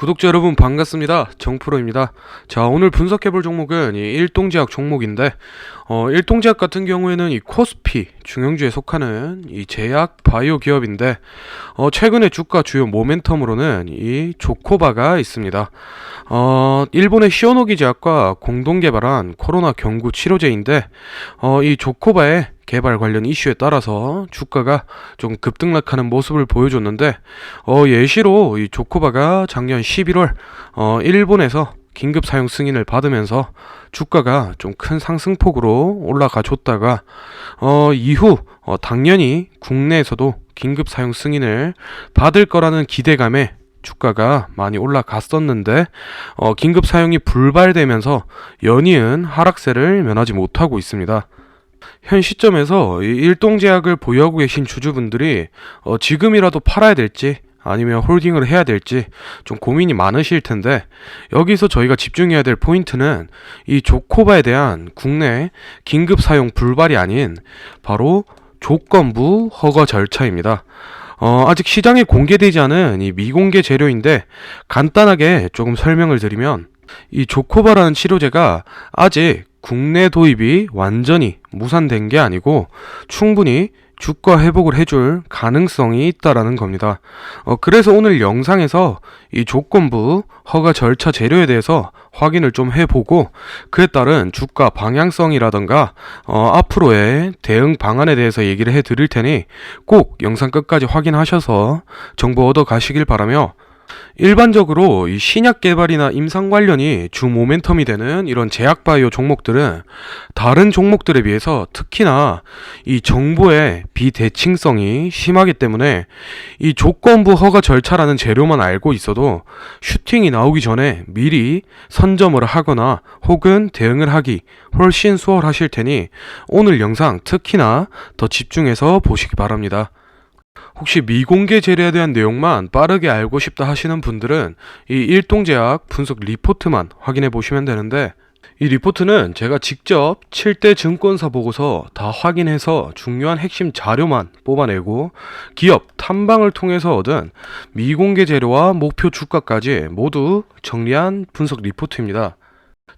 구독자 여러분 반갑습니다. 정프로입니다. 자, 오늘 분석해볼 종목은 이 일동제약 종목인데, 어, 일동제약 같은 경우에는 이 코스피 중형주에 속하는 이 제약 바이오 기업인데, 어, 최근에 주가 주요 모멘텀으로는 이 조코바가 있습니다. 어, 일본의 시오노기 제약과 공동 개발한 코로나 경구 치료제인데, 어, 이 조코바의 개발 관련 이슈에 따라서 주가가 좀 급등락하는 모습을 보여줬는데 어, 예시로 이 조코바가 작년 11월 어, 일본에서 긴급 사용 승인을 받으면서 주가가 좀 큰 상승폭으로 올라가 줬다가 어, 이후 어, 당연히 국내에서도 긴급 사용 승인을 받을 거라는 기대감에 주가가 많이 올라갔었는데 어, 긴급 사용이 불발되면서 연이은 하락세를 면하지 못하고 있습니다. 현 시점에서 이 일동제약을 보유하고 계신 주주분들이 어, 지금이라도 팔아야 될지 아니면 홀딩을 해야 될지 좀 고민이 많으실 텐데 여기서 저희가 집중해야 될 포인트는 이 조코바에 대한 국내 긴급 사용 불발이 아닌 바로 조건부 허가 절차입니다. 어, 아직 시장에 공개되지 않은 이 미공개 재료인데 간단하게 조금 설명을 드리면 이 조코바라는 치료제가 아직 국내 도입이 완전히 무산된 게 아니고 충분히 주가 회복을 해줄 가능성이 있다라는 겁니다. 어, 그래서 오늘 영상에서 이 조건부 허가 절차 재료에 대해서 확인을 좀 해보고 그에 따른 주가 방향성이라던가 어, 앞으로의 대응 방안에 대해서 얘기를 해드릴 테니 꼭 영상 끝까지 확인하셔서 정보 얻어 가시길 바라며 일반적으로 이 신약 개발이나 임상 관련이 주 모멘텀이 되는 이런 제약 바이오 종목들은 다른 종목들에 비해서 특히나 이 정보의 비대칭성이 심하기 때문에 이 조건부 허가 절차라는 재료만 알고 있어도 슈팅이 나오기 전에 미리 선점을 하거나 혹은 대응을 하기 훨씬 수월하실 테니 오늘 영상 특히나 더 집중해서 보시기 바랍니다. 혹시 미공개 재료에 대한 내용만 빠르게 알고 싶다 하시는 분들은 이 일동제약 분석 리포트만 확인해 보시면 되는데 이 리포트는 제가 직접 7대 증권사 보고서 다 확인해서 중요한 핵심 자료만 뽑아내고 기업 탐방을 통해서 얻은 미공개 재료와 목표 주가까지 모두 정리한 분석 리포트입니다.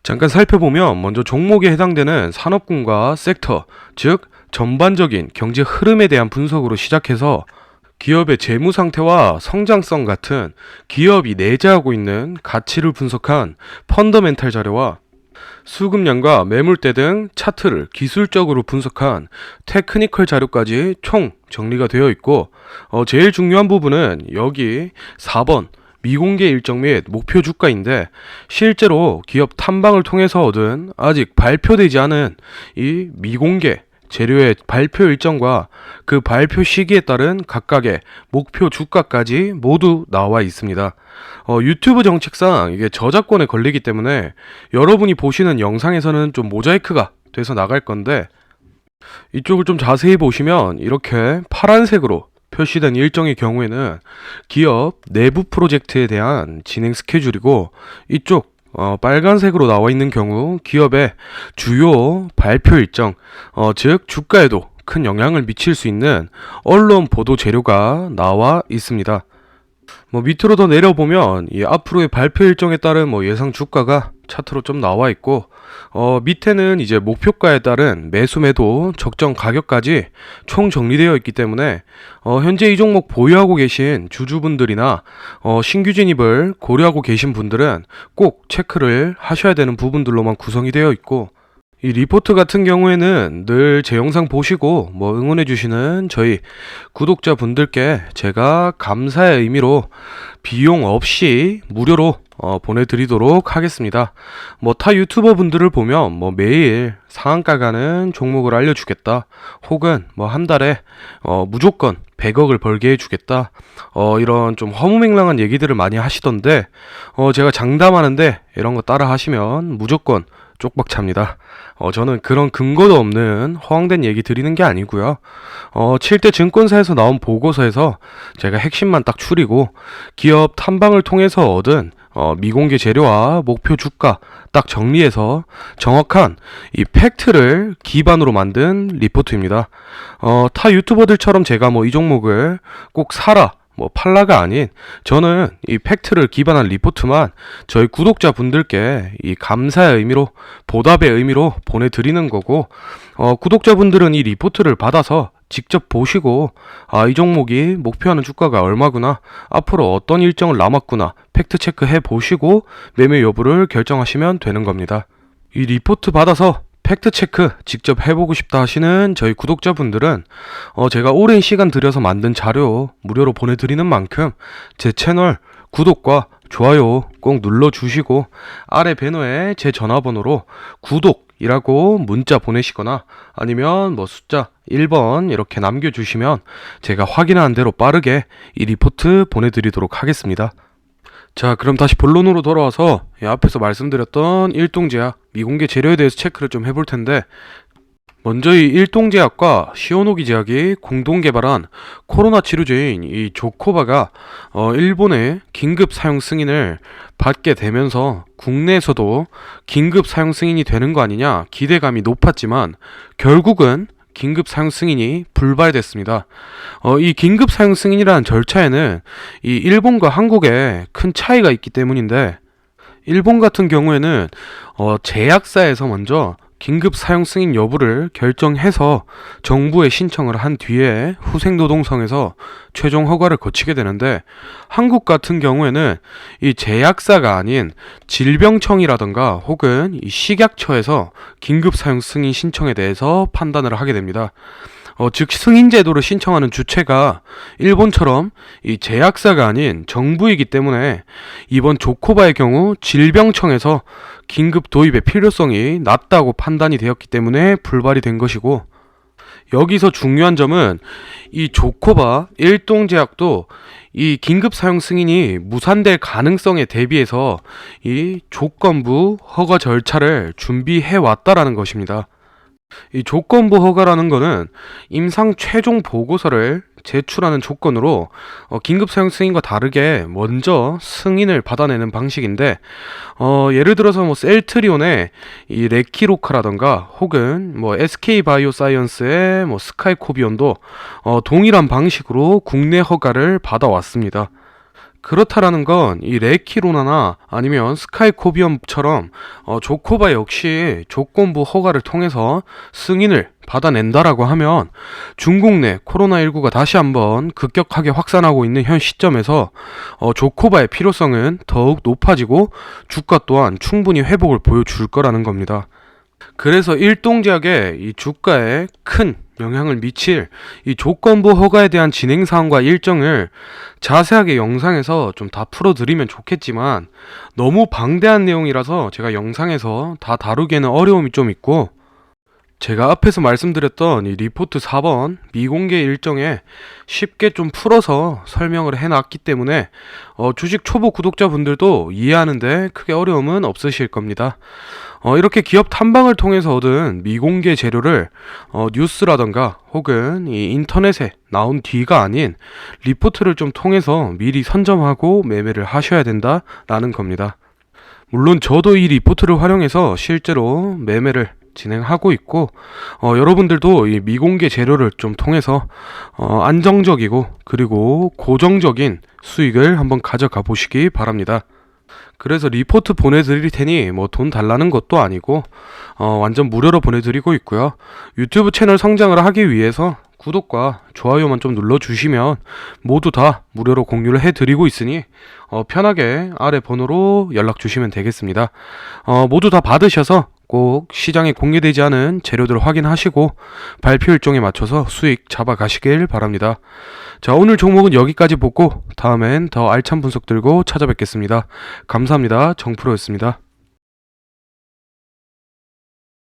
잠깐 살펴보면 먼저 종목에 해당되는 산업군과 섹터, 즉 전반적인 경제 흐름에 대한 분석으로 시작해서 기업의 재무 상태와 성장성 같은 기업이 내재하고 있는 가치를 분석한 펀더멘탈 자료와 수급량과 매물대 등 차트를 기술적으로 분석한 테크니컬 자료까지 총 정리가 되어 있고 어, 제일 중요한 부분은 여기 4번 미공개 일정 및 목표 주가인데 실제로 기업 탐방을 통해서 얻은 아직 발표되지 않은 이 미공개 재료의 발표 일정과 그 발표 시기에 따른 각각의 목표 주가까지 모두 나와 있습니다. 어, 유튜브 정책상 이게 저작권에 걸리기 때문에 여러분이 보시는 영상에서는 좀 모자이크가 돼서 나갈 건데 이쪽을 좀 자세히 보시면 이렇게 파란색으로 표시된 일정의 경우에는 기업 내부 프로젝트에 대한 진행 스케줄이고 이쪽 어, 빨간색으로 나와 있는 경우 기업의 주요 발표 일정, 어, 즉 주가에도 큰 영향을 미칠 수 있는 언론 보도 재료가 나와 있습니다. 뭐 밑으로 더 내려보면 이 앞으로의 발표 일정에 따른 뭐 예상 주가가 차트로 좀 나와 있고 어 밑에는 이제 목표가에 따른 매수 매도 적정 가격까지 총 정리되어 있기 때문에 어 현재 이 종목 보유하고 계신 주주분들이나 어 신규 진입을 고려하고 계신 분들은 꼭 체크를 하셔야 되는 부분들로만 구성이 되어 있고 이 리포트 같은 경우에는 늘 제 영상 보시고 뭐 응원해 주시는 저희 구독자 분들께 제가 감사의 의미로 비용 없이 무료로 어, 보내드리도록 하겠습니다. 뭐 타 유튜버 분들을 보면 뭐 매일 상한가 가는 종목을 알려주겠다. 혹은 뭐 한 달에 어, 무조건 100억을 벌게 해주겠다. 어, 이런 좀 허무맹랑한 얘기들을 많이 하시던데 어, 제가 장담하는데 이런 거 따라 하시면 무조건 쪽박 찹니다. 어, 저는 그런 근거도 없는 허황된 얘기 드리는 게 아니고요. 어, 7대 증권사에서 나온 보고서에서 제가 핵심만 딱 추리고 기업 탐방을 통해서 얻은 어, 미공개 재료와 목표 주가 딱 정리해서 정확한 이 팩트를 기반으로 만든 리포트입니다. 어, 타 유튜버들처럼 제가 뭐 이 종목을 꼭 사라 뭐 팔라가 아닌 저는 이 팩트를 기반한 리포트만 저희 구독자 분들께 이 감사의 의미로 보답의 의미로 보내드리는 거고 어, 구독자 분들은 이 리포트를 받아서 직접 보시고 아 이 종목이 목표하는 주가가 얼마구나 앞으로 어떤 일정을 남았구나 팩트 체크해 보시고 매매 여부를 결정하시면 되는 겁니다. 이 리포트 받아서 팩트 체크 직접 해보고 싶다 하시는 저희 구독자분들은 어, 제가 오랜 시간 들여서 만든 자료 무료로 보내드리는 만큼 제 채널 구독과 좋아요 꼭 눌러주시고 아래 배너에 제 전화번호로 구독 이라고 문자 보내시거나 아니면 뭐 숫자 1번 이렇게 남겨주시면 제가 확인한 대로 빠르게 이 리포트 보내드리도록 하겠습니다. 자, 그럼 다시 본론으로 돌아와서 이 앞에서 말씀드렸던 일동제약 미공개 재료에 대해서 체크를 좀 해볼 텐데 먼저 이 일동제약과 시오노기 제약이 공동 개발한 코로나 치료제인 이 조코바가 어, 일본의 긴급 사용 승인을 받게 되면서 국내에서도 긴급 사용 승인이 되는 거 아니냐 기대감이 높았지만 결국은 긴급 사용 승인이 불발됐습니다. 어, 이 긴급 사용 승인이라는 절차에는 이 일본과 한국에 큰 차이가 있기 때문인데 일본 같은 경우에는 어, 제약사에서 먼저 긴급 사용 승인 여부를 결정해서 정부에 신청을 한 뒤에 후생노동성에서 최종 허가를 거치게 되는데 한국 같은 경우에는 이 제약사가 아닌 질병청이라던가 혹은 이 식약처에서 긴급 사용 승인 신청에 대해서 판단을 하게 됩니다. 어, 즉 승인 제도를 신청하는 주체가 일본처럼 이 제약사가 아닌 정부이기 때문에 이번 조코바의 경우 질병청에서 긴급 도입의 필요성이 낮다고 판단이 되었기 때문에 불발이 된 것이고 여기서 중요한 점은 이 조코바 일동제약도 이 긴급 사용 승인이 무산될 가능성에 대비해서 이 조건부 허가 절차를 준비해 왔다라는 것입니다. 이 조건부 허가라는 거는 임상 최종 보고서를 제출하는 조건으로 어, 긴급 사용 승인과 다르게 먼저 승인을 받아내는 방식인데 어, 예를 들어서 뭐 셀트리온의 이 레키로카라던가 혹은 뭐 SK 바이오사이언스의 뭐 스카이코비온도 어, 동일한 방식으로 국내 허가를 받아왔습니다. 그렇다라는 건 이 레키로나나 아니면 스카이코비엄처럼 어, 조코바 역시 조건부 허가를 통해서 승인을 받아낸다라고 하면 중국 내 코로나19가 다시 한번 급격하게 확산하고 있는 현 시점에서 어, 조코바의 필요성은 더욱 높아지고 주가 또한 충분히 회복을 보여줄 거라는 겁니다. 그래서 일동제약의 이 주가에 큰 영향을 미칠 이 조건부 허가에 대한 진행 사항과 일정을 자세하게 영상에서 좀 다 풀어드리면 좋겠지만 너무 방대한 내용이라서 제가 영상에서 다 다루기에는 어려움이 좀 있고 제가 앞에서 말씀드렸던 이 리포트 4번 미공개 일정에 쉽게 좀 풀어서 설명을 해놨기 때문에 어, 주식 초보 구독자분들도 이해하는데 크게 어려움은 없으실 겁니다. 어, 이렇게 기업 탐방을 통해서 얻은 미공개 재료를 어, 뉴스라던가 혹은 이 인터넷에 나온 뒤가 아닌 리포트를 좀 통해서 미리 선점하고 매매를 하셔야 된다라는 겁니다. 물론 저도 이 리포트를 활용해서 실제로 매매를 진행하고 있고 어, 여러분들도 이 미공개 재료를 좀 통해서 어, 안정적이고 그리고 고정적인 수익을 한번 가져가 보시기 바랍니다. 그래서 리포트 보내드릴 테니 뭐 돈 달라는 것도 아니고 어, 완전 무료로 보내드리고 있고요. 유튜브 채널 성장을 하기 위해서 구독과 좋아요만 좀 눌러주시면 모두 다 무료로 공유를 해드리고 있으니 어, 편하게 아래 번호로 연락 주시면 되겠습니다. 어, 모두 다 받으셔서 꼭 시장에 공개되지 않은 재료들을 확인하시고 발표 일정에 맞춰서 수익 잡아가시길 바랍니다. 자, 오늘 종목은 여기까지 보고 다음엔 더 알찬 분석 들고 찾아뵙겠습니다. 감사합니다. 정프로였습니다.